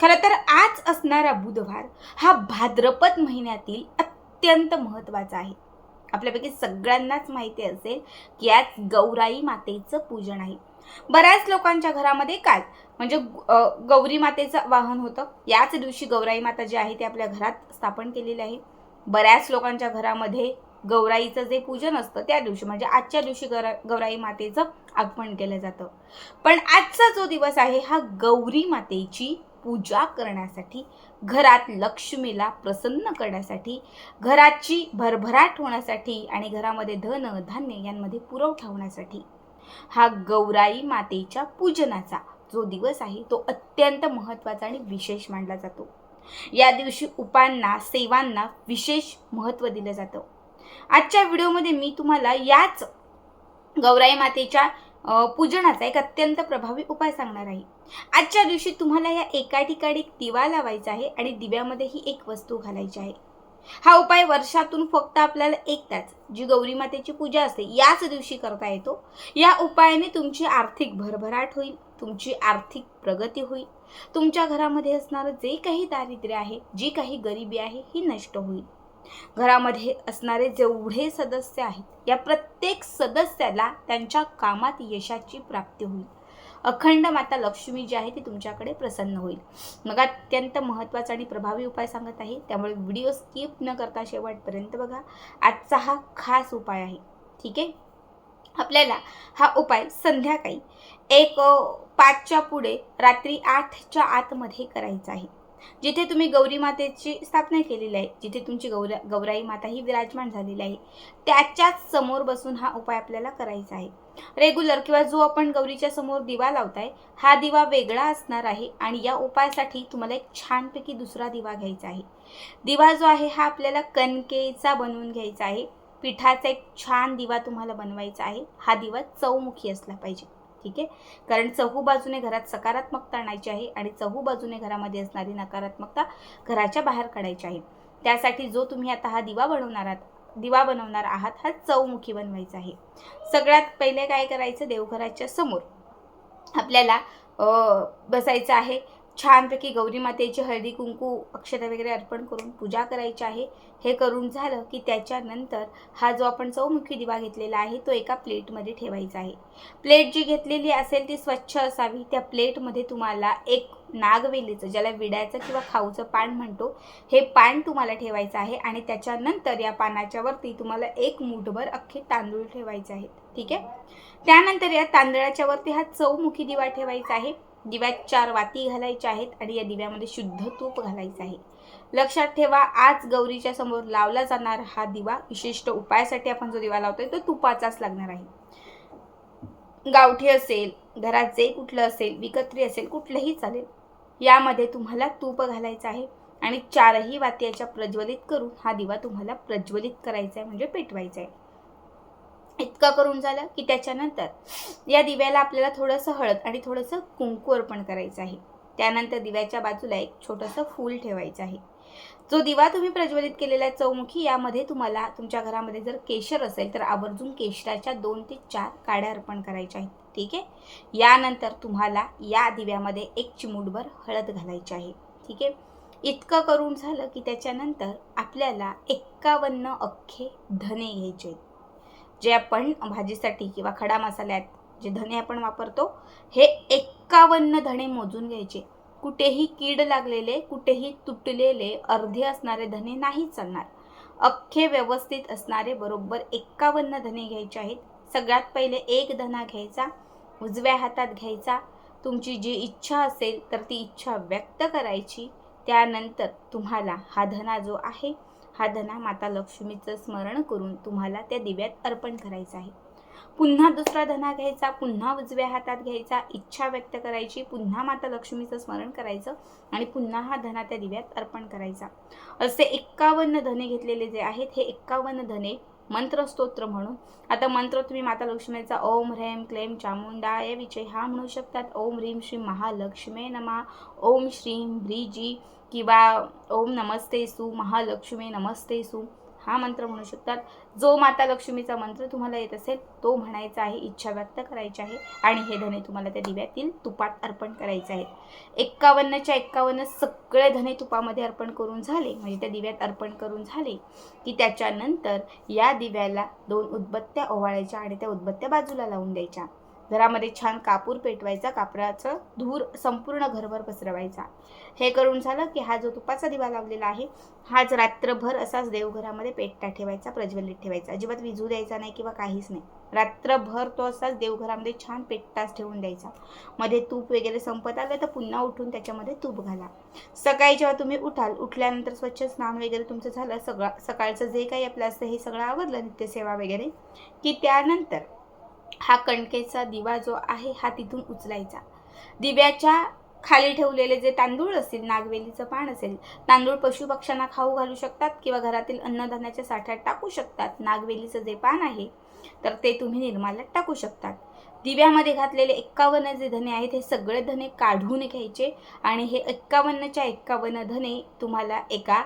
खरं तर आज असणारा बुधवार हा भाद्रपद महिन्यातील अत्यंत महत्त्वाचा आहे. आपल्यापैकी सगळ्यांनाच माहिती असेल की आज गौराई मातेचं पूजन आहे. बऱ्याच लोकांच्या घरामध्ये काय म्हणजे गौरी मातेचं वाहन होतं. याच दिवशी गौराई माता जी आहे ते आपल्या घरात स्थापन केलेली आहे. बऱ्याच लोकांच्या घरामध्ये गौराईचं जे पूजन असतं त्या दिवशी म्हणजे आजच्या दिवशी गौरा गौराई मातेचं आगमन केलं जातं. पण आजचा जो दिवस आहे हा गौरी मातेची पूजा करण्यासाठी घरात लक्ष्मीला प्रसन्न करण्यासाठी घराची भरभराट होण्यासाठी आणि घरामध्ये धन धान्य यांमध्ये पुरवठा होण्यासाठी. हा गौराई मातेच्या पूजनाचा जो दिवस आहे तो अत्यंत महत्त्वाचा आणि विशेष मानला जातो. या दिवशी उपांना सेवांना विशेष महत्त्व दिलं जातं. आजच्या व्हिडिओमध्ये मी तुम्हाला याच गौराई मातेच्या पूजनाचा एक अत्यंत प्रभावी उपाय सांगणार आहे. आजच्या दिवशी तुम्हाला या एका ठिकाणी दिवा लावायचा आहे आणि दिव्यामध्ये ही एक वस्तू घालायची आहे. हा उपाय वर्षातून फक्त आपल्याला एकदाच जी गौरी मातेची पूजा असते याच दिवशी करता येतो. या उपायाने तुमची आर्थिक भरभराट होईल तुमची आर्थिक प्रगती होईल. तुमच्या घरामध्ये असणारं जे काही दारिद्र्य आहे जी काही गरिबी आहे ही नष्ट होईल. घरामध्ये असणारे जेवढे सदस्य आहेत या प्रत्येक सदस्याला त्यांच्या कामात यशाची प्राप्ती होईल. अखंड माता लक्ष्मी जी आहे ती तुमच्याकडे प्रसन्न होईल. मग अत्यंत महत्त्वाचा आणि प्रभावी उपाय सांगत आहे. त्यामुळे व्हिडिओ स्किप न करता शेवटपर्यंत बघा. आजचा हा खास उपाय आहे. ठीक आहे? आपल्याला हा उपाय संध्याकाळी एक पाचच्या पुढे रात्री आठच्या आतमध्ये करायचा आहे. जिथे तुम्ही गौरी मातेची स्थापना केलेली आहे जिथे तुमची गौरा गौराई माता ही विराजमान झालेली आहे त्याच्याच समोर बसून हा उपाय आपल्याला करायचा आहे. रेग्युलर किंवा जो आपण गौरीच्या समोर दिवा लावताय हा दिवा वेगळा असणार आहे आणि या उपायासाठी तुम्हाला एक छानपैकी दुसरा दिवा घ्यायचा आहे. दिवा जो आहे हा आपल्याला कणकेचा बनवून घ्यायचा आहे. पिठाचा एक छान दिवा तुम्हाला बनवायचा आहे. हा दिवा चौमुखी असला पाहिजे. ठीक आहे? कारण चहू बाजूने घरात सकारात्मकता आणायची आहे आणि चहू बाजूने घरामध्ये असणारी नकारात्मकता घराच्या बाहेर काढायची आहे. त्यासाठी जो तुम्ही आता हा दिवा बनवणार आहात दिवा बनवणार आहात हा चौमुखी बनवायचा आहे. सगळ्यात पहिले काय करायचं? देवघराच्या समोर आपल्याला बसायचं आहे. छानपैकी गौरी मातेची हळदी कुंकू अक्षता वगैरे अर्पण करून पूजा करायची आहे. हे करून झालं की त्याच्यानंतर हा जो आपण चौमुखी दिवा घेतलेला आहे तो एका प्लेटमध्ये ठेवायचा आहे. प्लेट जी घेतलेली असेल ती स्वच्छ असावी. त्या प्लेटमध्ये तुम्हाला एक नागवेलीचं ज्याला विड्याचं किंवा खाऊचं पान म्हणतो हे पान तुम्हाला ठेवायचं आहे आणि त्याच्यानंतर या पानाच्या वरती तुम्हाला एक मूठभर अख्खे तांदूळ ठेवायचे आहेत. ठीक आहे? त्यानंतर या तांदळाच्या वरती हा चौमुखी दिवा ठेवायचा आहे. दिव्यात चार वाती घालायच्या आहेत आणि या दिव्यामध्ये शुद्ध तूप घालायचं आहे. लक्षात ठेवा आज गौरीच्या समोर लावला जाणार हा दिवा विशिष्ट उपायासाठी आपण जो दिवा लावतोय तो तुपाचाच लागणार आहे. गावठी असेल घरात जे कुठलं असेल विकत्री असेल कुठलंही चालेल यामध्ये तुम्हाला तूप घालायचं आहे आणि चारही वात्याच्या प्रज्वलित करून हा दिवा तुम्हाला प्रज्वलित करायचा आहे म्हणजे पेटवायचा आहे. इतकं करून झालं की त्याच्यानंतर या दिव्याला आपल्याला थोडंसं हळद आणि थोडंसं कुंकू अर्पण करायचं आहे. त्यानंतर दिव्याच्या बाजूला एक छोटंसं फूल ठेवायचं आहे. जो दिवा तुम्ही प्रज्वलित केलेला चौमुखी यामध्ये तुम्हाला तुमच्या घरामध्ये जर केशर असेल तर आवर्जून केशराच्या दोन ते चार काड्या अर्पण करायच्या आहेत. ठीक आहे? यानंतर तुम्हाला या दिव्यामध्ये एक चिमूटभर हळद घालायची आहे. ठीक आहे? इतकं करून झालं की त्याच्यानंतर आपल्याला एक्कावन्न अख्खे धने घ्यायचे आहेत. जे आपण भाजीसाठी किंवा खडा मसाल्यात जे धने आपण वापरतो हे एक्कावन्न धणे मोजून घ्यायचे. कुठेही कीड लागलेले कुठेही तुटलेले अर्धे असणारे धने नाही चालणार. अख्खे व्यवस्थित असणारे बरोबर एक्कावन्न धने घ्यायचे आहेत. सगळ्यात पहिले एक धना घ्यायचा उजव्या हातात घ्यायचा. तुमची जी इच्छा असेल तर ती इच्छा व्यक्त करायची. त्यानंतर तुम्हाला हा धना जो आहे हा धना माता लक्ष्मीचं स्मरण करून तुम्हाला त्या दिव्यात अर्पण करायचा आहे. पुन्हा दुसरा धना घ्यायचा पुन्हा उजव्या हातात घ्यायचा इच्छा व्यक्त करायची पुन्हा माता लक्ष्मीचं स्मरण करायचं आणि पुन्हा हा धना त्या दिव्यात अर्पण करायचा. असे एक्कावन्न धने घेतलेले जे आहेत हे एक्कावन्न धने मंत्रस्तोत्र म्हणून. आता मंत्र तुम्ही माता लक्ष्मीचा ओम ह्रेम क्लेम चामुंडाय विजय हा म्हणू शकतात. ओम ह्रीम श्री महालक्ष्मी नमा. ओम श्रीम ब्रीजी किंवा ओम नमस्ते सु महालक्ष्मी नमस्ते सु. हा मंत्र म्हणू शकतात. जो माता लक्ष्मीचा मंत्र तुम्हाला येत असेल तो म्हणायचा आहे इच्छा व्यक्त करायची आहे आणि हे धने तुम्हाला त्या दिव्यातील तुपात अर्पण करायचे आहेत. एक्कावन्नच्या एक्कावन्न सगळे धने तुपामध्ये अर्पण करून झाले म्हणजे त्या दिव्यात अर्पण करून झाले की त्याच्यानंतर या दिव्याला दोन उदबत्त्या ओवाळायच्या आणि त्या उदबत्त्या बाजूला लावून द्यायच्या. घरामध्ये छान कापूर पेटवायचा कापराचं धूर संपूर्ण घरभर पसरवायचा. हे करून झालं की हा जो तुपाचा दिवा लावलेला आहे हाच रात्रभर असाच देवघरामध्ये पेटता ठेवायचा प्रज्वलित ठेवायचा. अजिबात विजू द्यायचा नाही किंवा काहीच नाही. रात्रभर तो असाच देवघरामध्ये छान पेटताच ठेवून द्यायचा. मध्ये तूप वगैरे संपत आलं तर पुन्हा उठून त्याच्यामध्ये तूप घाला. सकाळी जेव्हा तुम्ही उठाल उठल्यानंतर स्वच्छ स्नान वगैरे तुमचं झालं सगळं सकाळचं जे काही आपलं असतं हे सगळं आवरलं नित्यसेवा वगैरे की त्यानंतर हा कणकेचा दिवा जो आहे हा तिथून उचलायचा. दिव्याच्या खाली ठेवलेले जे तांदूळ असतील नागवेलीचं पान असेल तांदूळ पशुपक्ष्यांना खाऊ घालू शकतात किंवा घरातील अन्नधान्याच्या साठ्यात टाकू शकतात. नागवेलीचं जे पान आहे तर ते तुम्ही निर्माल्यात टाकू शकतात. दिव्यामध्ये घातलेले एक्कावन्न जे धने आहेत हे सगळे धने काढून घ्यायचे आणि हे एक्कावन्नच्या एक्कावन्न धने तुम्हाला एका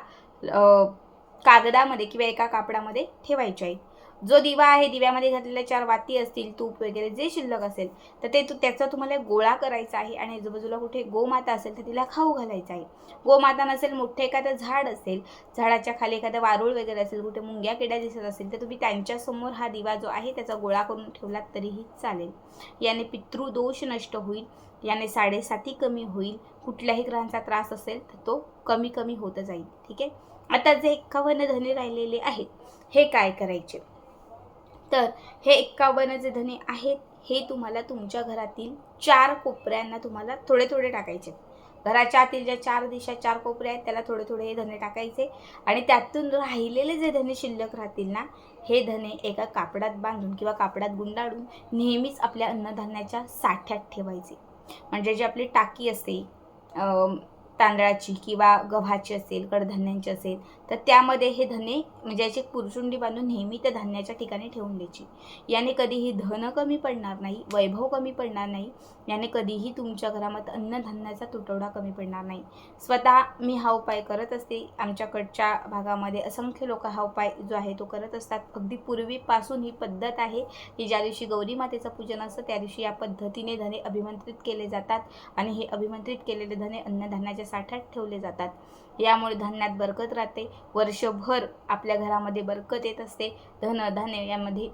कागदामध्ये किंवा एका कापडामध्ये ठेवायचे आहेत. जो दिवा आहे दिव्यामध्ये घातलेल्या चार वाती असतील तूप वगैरे जे शिल्लक असेल तर ते तू त्याचा तुम्हाला गोळा करायचा आहे आणि आजूबाजूला कुठे गोमाता असेल तर तिला खाऊ घालायचं आहे. गोमाता नसेल मोठं एखादं झाड असेल झाडाच्या खाली एखादं वारूळ वगैरे असेल कुठे मुंग्या किड्या दिसत असेल तर तुम्ही त्यांच्यासमोर हा दिवा जो आहे त्याचा गोळा करून ठेवलात तरीही चालेल. याने पितृदोष नष्ट होईल याने साडेसाती कमी होईल कुठल्याही ग्रहांचा त्रास असेल तर तो कमी कमी होत जाईल. ठीक आहे? आता जे एक्कावन्न धने राहिलेले आहेत हे काय करायचे? तर हे एक्कावन्न जे धने आहेत हे तुम्हाला तुमच्या घरातील चार कोपऱ्यांना तुम्हाला थोडे थोडे टाकायचे घराच्या आतील ज्या चार दिशा चार कोपऱ्या आहेत त्याला थोडे थोडे हे धने टाकायचे. आणि त्यातून राहिलेले जे धने शिल्लक राहतील ना हे धने एका कापडात बांधून किंवा कापडात गुंडाळून नेहमीच आपल्या अन्नधान्याच्या साठ्यात ठेवायचे. म्हणजे जी आपली टाकी असते तांदळाची किंवा गव्हाची असेल कडधान्यांची असेल तर त्यामध्ये हे धने म्हणजे याची पुरचुंडी बांधून नेहमी त्या धान्याच्या ठिकाणी ठेवून द्यायची. याने कधीही धन कमी पडणार नाही वैभव कमी पडणार नाही याने कधीही तुमच्या घरामध्ये अन्नधान्याचा तुटवडा कमी पडणार नाही. स्वतः मी हा उपाय करत असते. आमच्याकडच्या भागामध्ये असंख्य लोक हा उपाय जो आहे तो करत असतात. अगदी पूर्वीपासून ही पद्धत आहे की ज्या दिवशी गौरी मातेचं पूजन असतं त्या दिवशी या पद्धतीने धने अभिमंत्रित केले जातात. आणि हे अभिमंत्रित केलेले धने अन्नधान्याच्या साठ्यात ठेवले जातात. यामुळे धान्यात बरकत राहते. वर्षभर आपल्या घरामध्ये बरकत येत असते. धन धान्य यामध्ये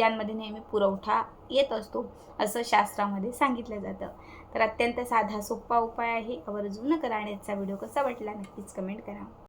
यांमध्ये नेहमी पुरवठा येत असतो असं शास्त्रामध्ये सांगितलं जातं. तर अत्यंत साधा सोपा उपाय आहे. आवर्जून करा आणि याचा व्हिडिओ कसा वाटला नक्कीच कमेंट करा.